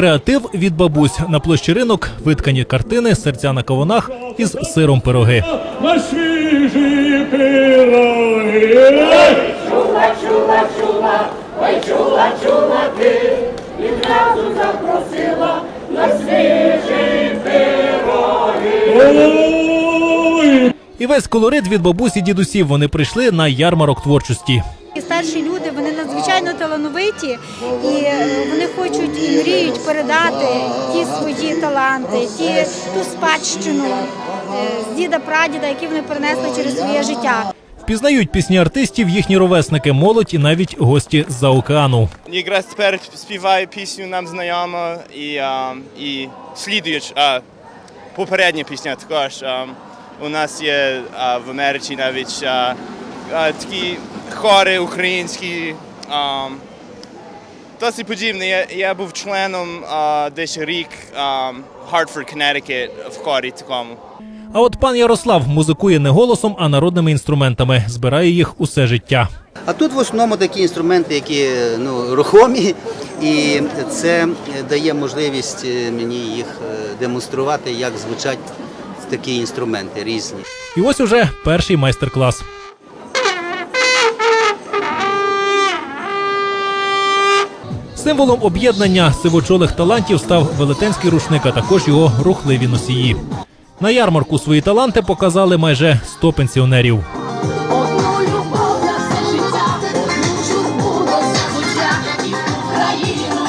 Креатив від бабусь на площі ринок виткані картини, серця на кавунах із сиром пироги. на свіжі пироги. Чула, чула, чула, ой, чула, чула ти, відразу запросила на свіжі Ой, І весь колорит від бабусь і дідусів вони прийшли на ярмарок творчості. І старші люди вони надзвичайно талановиті, і е, вони хочуть і мріють передати ті свої таланти, ті ту спадщину е, з діда прадіда, які вони принесли через своє життя. Впізнають пісні артистів їхні ровесники, молодь і навіть гості з-за океану. Якраз тепер співаю пісню нам знайому і, а, і слідуюча, а, попередня пісня також. А, у нас є а, в Америці навіть а, а, такі хори українські. А, досить подібне. Я, я був членом а, десь рік а, Hartford, Connecticut в хорі такому. А от пан Ярослав музикує не голосом, а народними інструментами. Збирає їх усе життя. А тут в основному такі інструменти, які ну, рухомі, і це дає можливість е, мені їх е, демонструвати, як звучать такі інструменти різні. І ось уже перший майстер-клас. Символом об'єднання сивочолих талантів став велетенський рушник, а також його рухливі носії. На ярмарку свої таланти показали майже 100 пенсіонерів. Україну